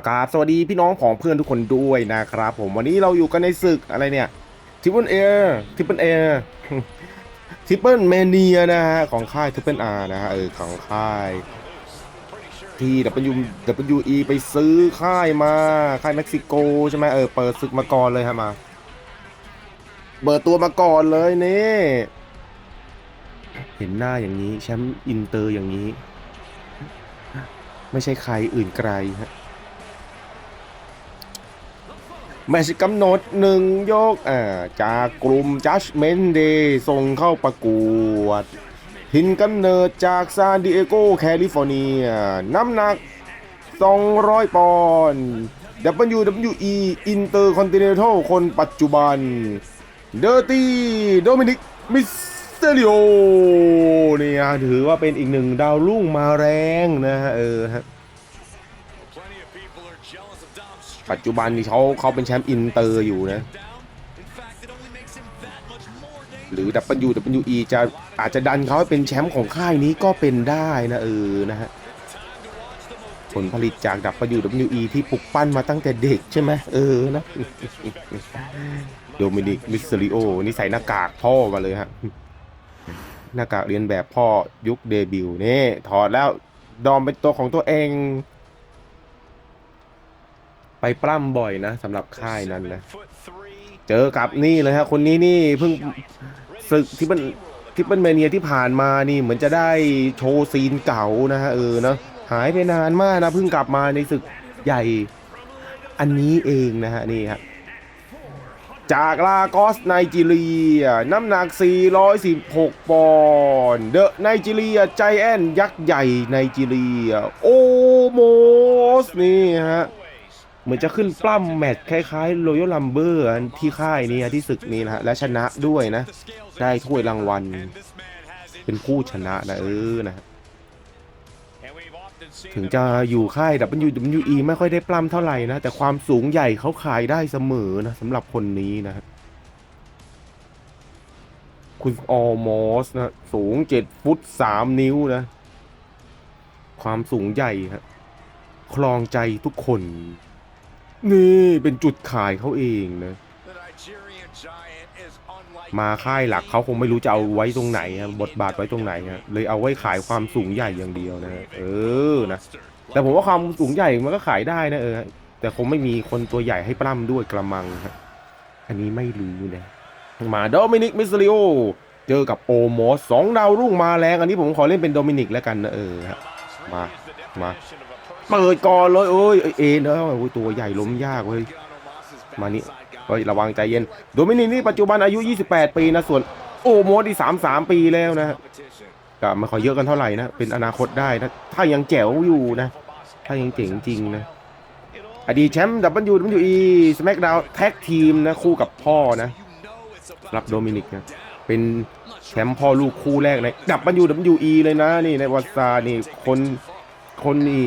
ากราบสวัสดีพี่น้องของเพื่อนทุกคนด้วยนะครับผมวันนี้เราอยู่กันในศึกอะไรเนี่ยทิปเปิลเอร์ทิปเปิลเอร์ทิปเปิลเมเนียนะฮะของค่ายทิปเปิลอาร์นะฮะเออของค่ายที่ W WE ไปซื้อค่ายมาค่ายเม็กซิโกใช่ไหมเออเปิดศึกมาก่อนเลยฮะมาเปิดตัวมาก่อนเลยนี่เห็นหน้าอย่างนี้แชมป์อินเตอร์อย่างนี้ ไม่ใช่ใครอื่นไกลฮะ แมช์กำหนดหนึ่งยกอ่าจากกลุ่ม Judgment Day ส่งเข้าประกวด หินกำเนิดจากซานดิเอโกแคลิฟอร์เนีย น้ำหนัก 200 ปอนด์ WWE Intercontinental คนปัจจุบันเดอร์ตี้โดมินิกมิสเตอริโอนี่ฮะถือว่าเป็นอีกหนึ่งดาวรุ่งมาแรงนะฮะเออฮะ ปัจจุบันนี่เขาเขาเป็นแชมป์อินเตอร์อยู่นะ หรือ WWE จะอาจจะดันเขาให้เป็นแชมป์ของค่ายนี้ก็เป็นได้นะเออนะฮะผลผลิตจาก WWE ที่ปลุกปั้นมาตั้งแต่เด็กใช่ไหมเออนะโดมินิกมิสซิลิโอนี่ใส่หน้ากากพ่อมาเลยฮะหน้ากากเรียนแบบพ่อยุคเดบิวต์นี่ถอดแล้วดอมเป็นตัวของตัวเอง ไปปล้ำบ่อยนะสำหรับค่ายนั้นนะ เจอกับนี่เลยฮะ คนนี้นี่เพิ่งศึกที่มันที่เป็นเมเนียที่ผ่านมานี่เหมือนจะได้โชว์ซีนเก่านะฮะเออเนาะหายไปนานมากนะเพิ่งกลับมาในศึกใหญ่อันนี้เองนะฮะนี่ฮะจากลากอสไนจีเรีย น้ำหนัก 416 ปอนด์เดอะไนจีเรียใจแอนยักษ์ใหญ่ไนจีเรีย โอโมส นี่ฮะ เหมือนจะขึ้นปล้ำแมตช์คล้ายๆ Royal Rumble ที่ค่ายนี้ที่ศึกนี้นะฮะและชนะด้วยนะ ได้ถ้วยรางวัล เป็นผู้ชนะนะเออนะถึงจะอยู่ค่าย WWE ไม่ค่อยได้ปล้ำเท่าไหร่นะ แต่ความสูงใหญ่เขาขายได้เสมอนะสำหรับคนนี้นะคุณออมอสนะ สูง7ฟุต3นิ้วนะ ความสูงใหญ่ฮะคลองใจทุกคน นี่เป็นจุดขายเขาเองนะ มาค่ายหลักเขาคงไม่รู้จะเอาไว้ตรงไหนครับบทบาทไว้ตรงไหนฮะเลยเอาไว้ขายความสูงใหญ่อย่างเดียวนะเออนะแต่ผมว่าความสูงใหญ่มันก็ขายได้นะเออแต่คงไม่มีคนตัวใหญ่ให้ปล้ำด้วยกระมังฮะอันนี้ไม่รู้นะมาโดมินิกมิสซิลิโอเจอกับโอโมสสองดาวรุ่งมาแรงอันนี้ผมขอเล่นเป็นโดมินิกแล้วกันนะเออฮะมามา เปิดก่อนเลยเอ้ยเอเนเอ้ยโอ้ยตัวใหญ่ล้มยากเว้ยมานี่เฮ้ยระวังใจเย็นโดมินิกนี่ปัจจุบันอายุ 28 ปีนะส่วนโอโมที่33ปีแล้วนะก็ไม่ค่อเยอะกันเท่าไหร่นะเป็นอนาคตได้นะถ้ายังแจ๋วอยู่นะ ถ้ายังเจ๋งจริงนะอดีตแชมป์ WWE SmackDown แท็กทีมนะคู่กับพ่อนะรับโดมินิกนะเป็นแชมป์พ่อลูกคู่แรกใน WWE เลยนะนี่ในวัตซานี่คนคนนี่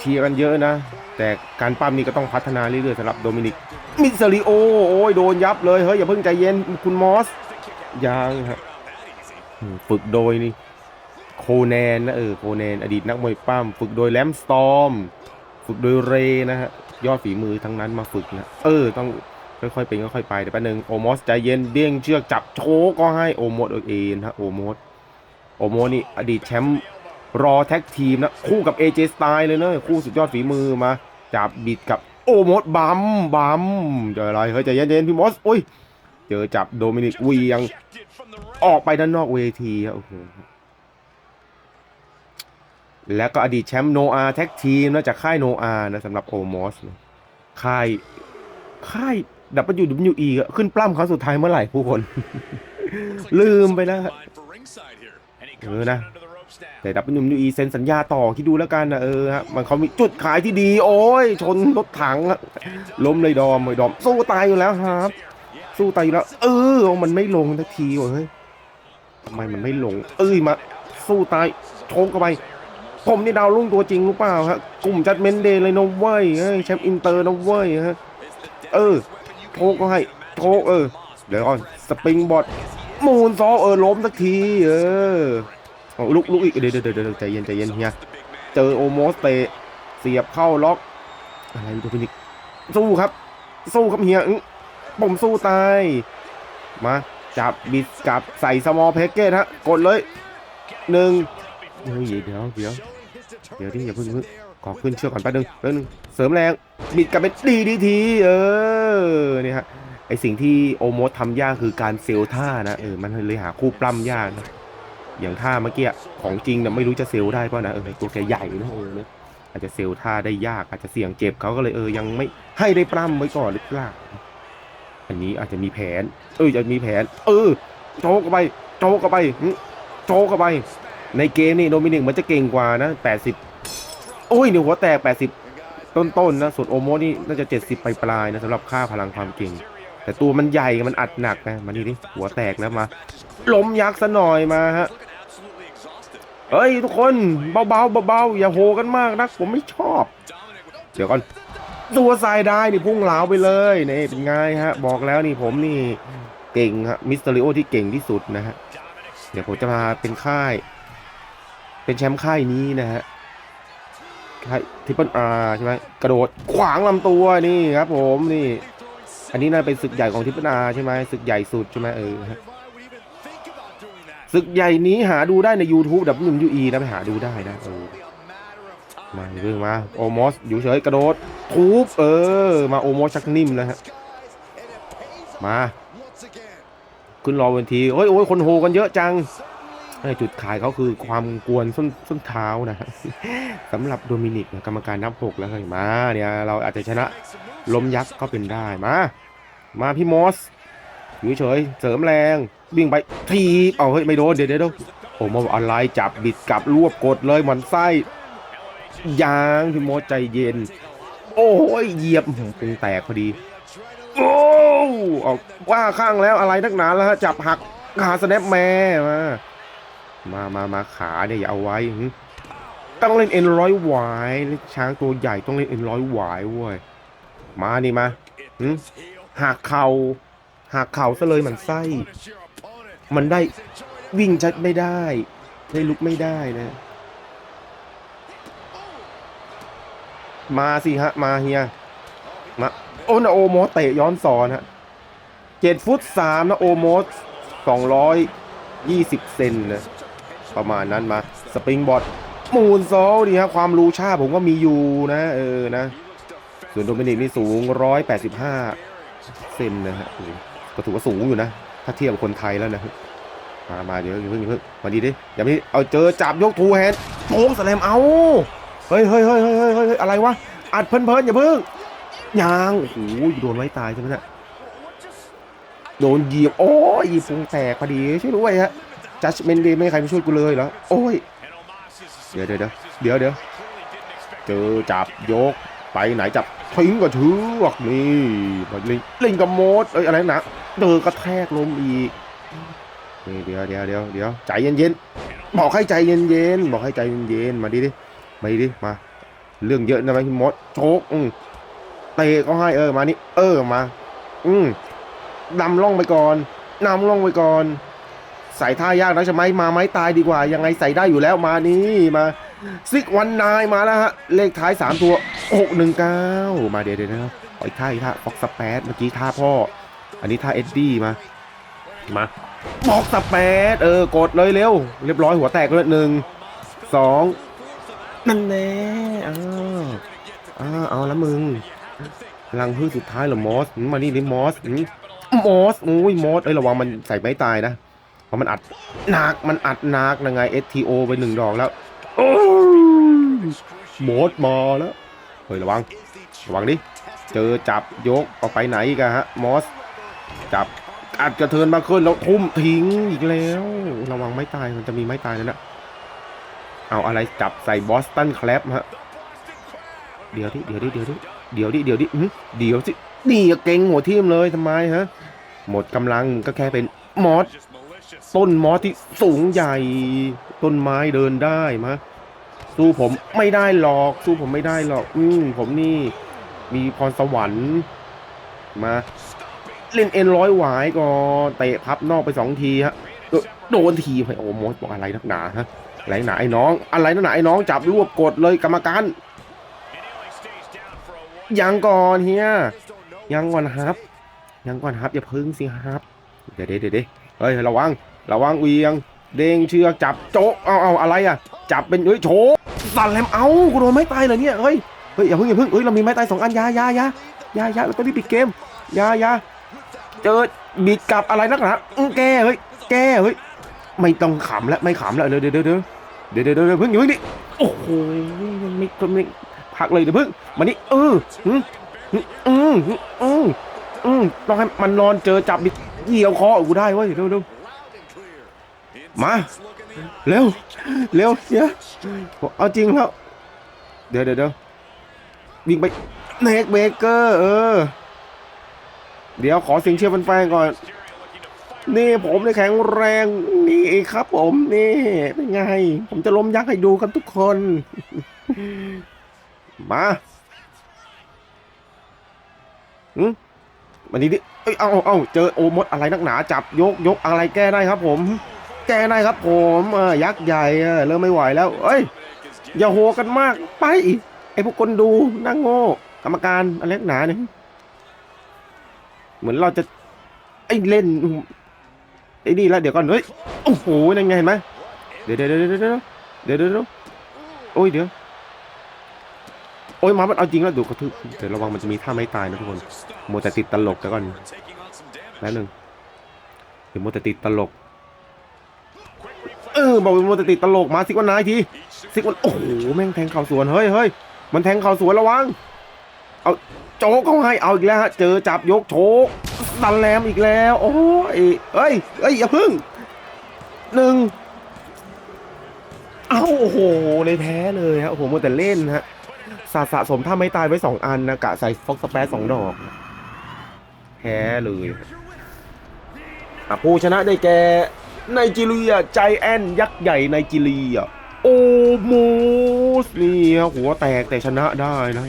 เชียร์กันเยอะนะ แต่การปั้มนี่ก็ต้องพัฒนาเรื่อยๆสำหรับโดมินิก มิสซาริโอ โอ้ยโดนยับเลย เฮ้ย อย่าเพิ่งใจเย็นคุณมอส ยังฮะฝึกโดยนี่ โคแนนนะเออโคแนน อดีตนักมวยปั้มฝึกโดยแลมสตอม ฝึกโดยเรนะฮะ ยอดฝีมือทั้งนั้นมาฝึกนะ เออ ต้องค่อยๆเป็นค่อยๆไปเดี๋ยวแป๊บนึงโอมอสใจเย็นเด้งเชือกจับโชกก็ให้โอมอสเองฮะโอมอสโอมอสนี่อดีตแชมป์ รอแท็กทีมนะคู่กับ AJ Styles เลยเนอะคู่สุดยอดฝีมือมาจับบิดกับโอมอสบัมบัมเจออะไรเฮ้ยใจเย็นๆพี่มอสอุ้ยเจอจับโดมินิกเวียงออกไปด้านนอกเวทีครับโอ้โหแล้วก็อดีตแชมป์โนอาแท็กทีมนะจากค่ายโนอานะสำหรับโอมอสนะค่ายค่ายดับเบิลยูดับเบิลยูอีขึ้นปล้ำครั้งสุดท้ายเมื่อไหร่ผู้คน ลืมไปแล้วฮะเออนะ แต่ดับเบิลยูอีเซ็นสัญญาต่อคิดดูแล้วกันนะเออฮะมันเขามีจุดขายที่ดี โอ้ย ชนรถถังล้มเลยดอมเลยดอม สู้ตายอยู่แล้วครับ สู้ตายอยู่แล้ว เออ มันไม่ลงทักทีเฮ้ยทำไมมันไม่ลง เอ้ยมาสู้ตายโชกเข้าไป ผมนี่ดาวรุ่งตัวจริงหรือเปล่าฮะกลุ่มจัดเมนเดย์เลยนะเว้ยแชมป์อินเตอร์นะเว้ยฮะเออโชกก็ให้โชกเออเดี๋ยวก่อนสปริงบอร์ดมูนซอลเออล้มสักทีเออ ลุกลุกอีกเดี๋ยวเดี๋ยวใจเย็นใจเย็นเฮียเจอโอโมสเตะเสียบเข้าล็อก อะไรโดมินิกสู้ครับ สู้ครับเฮียผมสู้ตายมาจับบิดกับใส่สมอลแพ็กเกจฮะกดเลยหนึ่งเฮ้ยเดี๋ยวเดี๋ยวเดี๋ยวดิอย่าเพิ่งเพิ่งขอขึ้นเชือกก่อนแป๊บนึงแป๊บนึงเสริมแรงบิดกับเป็นดีดีทีเออนี่ฮะไอสิ่งที่โอโมสทำยากคือการเซลท่านะเออมันเลยหาคู่ปล้ำยากนะ อย่างท่าเมื่อกี้ของจริงเนี่ยไม่รู้จะเซลได้ป่ะนะเออตัวแกใหญ่นะเอออาจจะเซลท่าได้ยากอาจจะเสี่ยงเจ็บเขาก็เลยเออยังไม่ให้ได้ปล้ำไว้ก่อนหรือเปล่าอันนี้อาจจะมีแผน เออจะมีแผน เออโจกไปโจกไปโจกไป ในเกมนี่โดมินิกมันจะเก่งกว่านะ80โอ้ยเดี๋ยหัวแตก 80 ต้นๆนนะส่วนโอโมนี่น่าจะ 70 ไปปลายๆนะสำหรับค่าพลังความเก่ง แต่ตัวมันใหญ่มันอัดหนักนะมานี่ดิหัวแตกนะมาล้มยักษ์ซะหน่อยมาฮะ เฮ้ยทุกคนเบาๆเบาๆอย่าโหกันมากนะผมไม่ชอบ เดี๋ยวก่อนตัวทรายได้นี่พุ่งเหลาไปเลยนี่เป็นไงฮะ บอกแล้วนี่ผมนี่เก่งฮะมิสเตอริโอที่เก่งที่สุดนะฮะเดี๋ยวผมจะมาเป็นค่าย เป็นแชมป์ค่ายนี้นะฮะค่ายทิปเปิลอาร์ใช่ไหมกระโดดขวางลำตัวนี่ครับผมนี่ อันนี้น่าเป็นศึกใหญ่ของทิปเปิลอาร์ใช่ไหมศึกใหญ่สุดใช่ไหมเออ ศึกใหญ่นี้หาดูได้ใน YouTube WWE นะไปหาดูได้นะมาเรื่องมาโอมอสอยู่เฉยกระโดดทุบเออ มาโอมอสชักนิ่มแล้วฮะมาขึ้นรอเวนทีโอ้ยโอ้ยคนโหกันเยอะจังจุดขายเขาคือความกวนส้นส้นเท้านะสำหรับโดมินิกกรรมการนับหกแล้วเฮ้ยมาเนี่ยเราอาจจะชนะล้มยักษ์ก็เป็นได้มา มาพี่มอสอยู่เฉยเสริมแรง วิ่งไปทีเอาเฮ้ยไม่โดนเดี๋ยวเดี๋ยวเดี๋ยวโอ้มาอะไรจับบิดกลับรวบกดเลยหมันไส้ยางพี่โมใจเย็น โอ้ยเหยียบขอหือปรุงแตกพอดี โอ้ออกว่าข้างแล้วอะไรนักหนาแล้วฮะจับหักขาสแนปแม่มามามามาขาเนี่ยอย่าเอาไว้ต้องเล่นเอ็นร้อยหวายช้างตัวใหญ่ต้องเล่นเอ็นร้อยหวายเว้ยมานี่มาหึหักเข่าหักเข่าซะเลยมันไส้ มันได้วิ่งชัดไม่ได้ ได้ลุกไม่ได้นะ มาสิฮะ มาเฮีย มา โอ้นะโอโมเตะย้อนสอนฮะเจ็ดฟุตสามนะโอโมสสองร้อยยี่สิบเซนนะ ประมาณนั้นมา สปริงบอร์ดมูนโซลดีฮะความรู้ชาผมก็มีอยู่นะ เออนะ ส่วนโดมินิกนี่สูงร้อยแปดสิบห้าเซนนะฮะก็ถือว่าสูงอยู่นะ ถ้าเทียบกับคนไทยแล้วนะมามาเดี๋ยวอย่าเพิ่งอย่าเพิ่งมาดีดิอย่าพี่เอาเจอจับยกทูแฮนด์โค้งสแลมเอาเฮ้ยเฮ้ยเฮ้ยเฮ้ยเฮ้ยเฮ้ยอะไรวะอัดเพลินเพลินอย่าเพิ่งยางโอ้โหโดนไว้ตายใช่ไหมเนี่ยโดนเหยียบโอ้ยพุงแตกพอดีช่วยด้วยฮะจัดเมนดีไม่ใครมาช่วยกูเลยเหรอโอ้ยเดี๋ยวเดี๋ยวเดี๋ยวเดี๋ยวเดี๋ยวเจอจับยกไปไหนจับทิ้งกับเชือกนี่เล่นเล่นกับโมดเอ้ยอะไรนะ เดินกระแทกลมอีกเดี๋ยวเดี๋ยวเดี๋ยวเดี๋ยวใจเย็นๆบอกให้ใจเย็นๆบอกให้ใจเย็นๆมาดิดิมาดิมา เรื่องเยอะนะไหมพี่มดโชกอืมเตะก็ให้เออมานี่เออมา อืมนำล่องไปก่อนนำล่องไปก่อนใส่ท่ายากนะใช่ไหมมาไม้ตายดีกว่า ยังไงใส่ได้อยู่แล้วมานี่มาซิกวันนายมาแล้วฮะ เลขท้ายสามตัวหกหนึ่งเก้ามาเดี๋ยวเดี๋ยวนะออีกท่าอีกท่าฟอกสเปซเมื่อกี้ท่าพ่อ อันนี้ท่าเอ็ดดี้มา มาฟอกสเปซเออกดเลยเร็ว เรียบร้อยหัวแตกเลยหนึ่งสองนั่นแน่อ้าวอ้าวเอาละมึงพลังพืชสุดท้ายเหรอมอสอืมมานี่ดิมอสอืมมอสอุ้ยมอสเอ้ยระวังมันใส่ไม้ตายนะเพราะมันอัดหนักมันอัดหนักยังไง STO ไปหนึ่งดอกแล้วโอ้ยมอสมาแล้วเฮ้ยระวังระวังดิเจอจับยกเอาไปไหนอีกันฮะมอส จับอัดกระเทินมาขึ้นแล้วทุ่มทิ้งอีกแล้ว ระวังไม้ตายมันจะมีไม้ตายนั่นนะเอาอะไรจับใส่บอสตันแคลปฮะเดี๋ยวดิเดี๋ยวดิเดี๋ยวดิเดี๋ยวดิเดี๋ยวดิเดี๋ยวสินี่เก่งหัวทิ่มเลยทำไมฮะ หมดกำลังก็แค่เป็นมอสต้นมอสที่สูงใหญ่ ต้นไม้เดินได้มะสู้ผมไม่ได้หรอกสู้ผมไม่ได้หรอก อืมผมนี่ มีพรสวรรค์มา เล่นเอ็นร้อยหวายก่อเตะพับนอกไปสองทีฮะโดนทีไปโอ้มอสบอกอะไรนักหนาฮะอะไรหนาไอ้น้อง อะไรนักหนาไอ้น้องจับรวบกดเลยกรรมการยังก่อนเฮียยังก่อนครับ ยังก่อนครับอย่าพึ่งสิครับ เดี๋ยวเดี๋ยวเดี๋ยวเฮ้ยระวังระวังเวียง เด้งเชือกจับโจะเอาเอาอะไรอะ จับเป็นเฮ้ยโฉสั่นแลมเอากูโดนไม้ตายเลยเนี่ยเฮ้ยเฮ้ยอย่าพึ่งอย่าพึ่งเฮ้ยเรามีไม้ตายสองอันยายายายายาเราต้องรีบปิดเกมยายา เจอบิดกลับอะไรนักหนาแกเฮ้ยแกเฮ้ยไม่ต้องขำแล้วไม่ขำแล้วเดี๋ยวเดี๋ยวเดี๋ยวเดี๋ยวเดี๋ยวเดี๋ยวเพิ่งอย่าเพิ่งดิโอ้โหไม่ไม่ไม่พักเลยเดี๋ยวเพิ่งมานี่เอออืมอืมอืมอืมต้องให้มันนอนเจอจับบิดเกี่ยวคอกูได้เว้ยเร็วเร็วมาเร็วเร็วเดี๋ยเอาจริงแล้วเดี๋ยวเดี๋ยวเดี๋ยววิ่งไปเนกเบเกอร์เออ เดี๋ยวขอเสียงเชียร์แฟนๆก่อน นี่ผมได้แข็งแรงนี่ครับ ผมนี่เป็นไง ผมจะล้มยักษ์ให้ดูกันทุกคน มาอืมมาดีดิเอ้ยเอาเอาเอาเจอโอมดอะไรนักหนาจับยกยกอะไรแก้ได้ครับ ผม แก้ได้ครับ ผมเออยักษ์ใหญ่เออเริ่มไม่ไหวแล้ว เอ้ย อย่าโหกันมากไปไอพวกคนดูนั่งโง่กรรมการอะไรนักหนาเนี่ย เหมือนเราจะไอ้เล่นไอ้นี่แล้วเดี๋ยวก่อนเฮ้ยโอ้โหนั่นไงเห็นไหมเดี๋ยวเดี๋ยวเดี๋ยวเดี๋ยวเดี๋ยวเดี๋ยวโอ้ยเดี๋ยวโอ้ยหมามันเอาจริงแล้วดูกระทืบเดี๋ยวระวังมันจะมีท่าไม่ตายนะทุกคนโมแต่ติดตลกเดี๋ยวก่อนแป๊บหนึ่งเดี๋ยวโมแต่ติดตลกเออบอกโมแต่ติดตลกมาสิกวันนายทีสิกวันโอ้โหแม่งแทงเข่าสวนเฮ้ยเฮ้ยมันแทงเข่าสวนระวัง เอาโจกเขาให้เอาอีกแล้วฮะเจอจับยกโชกดันแรมอีกแล้ว โอ้ยเอ้ยเอ้ยอย่าพึ่งหนึ่งเอ้าโอ้โหเลยแพ้เลยฮะโอ้โหโมวแต่เล่นฮะสะสะสมถ้าไม่ตายไว้สองอันนะกะใส่ฟอกสเปซสองดอก แพ้เลยอะผู้ชนะได้แก่ไนจีเรียใจแอนยักษ์ใหญ่ไนจีเรียโอโมสนี่ฮะหัวแตกแต่ชนะได้นะ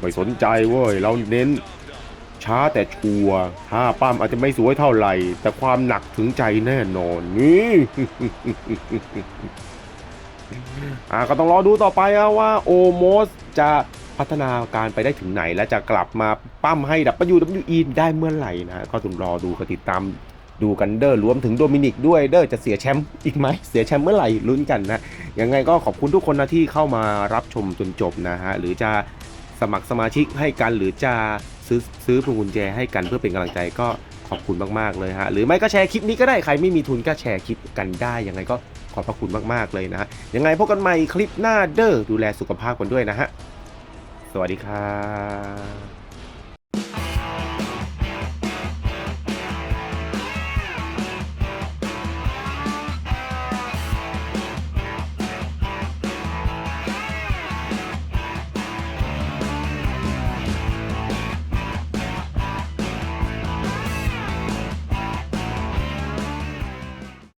ไม่สนใจเว้ย เราเน้นช้าแต่ชัวร์ถ้าปั้มอาจจะไม่สวยเท่าไหร่ แต่ความหนักถึงใจแน่นอนนี่อ่าก็ต้องรอดูต่อไปอะว่าโอโมสจะพัฒนาการไปได้ถึงไหน และจะกลับมาปั้มให้ WWE ได้เมื่อไหร่นะก็ต้องรอดูกติดตามดูกันเดอร์รวมถึงโดมินิกด้วยเดอร์จะเสียแชมป์อีกไหมเสียแชมป์เมื่อไหร่ลุ้นกันนะยังไงก็ขอบคุณทุกคนนะที่เข้ามารับชมจนจบนะฮะหรือจะ สมัครสมาชิกให้กันหรือจะซื้อซื้อพวงกุญแจให้กันเพื่อเป็นกำลังใจก็ขอบคุณมากๆเลยฮะหรือไม่ก็แชร์คลิปนี้ก็ได้ใครไม่มีทุนก็แชร์คลิปกันได้ยังไงก็ขอบพระคุณมากๆเลยนะฮะยังไงพบกันใหม่คลิปหน้าเด้อดูแลสุขภาพกันด้วยนะฮะสวัสดีครับ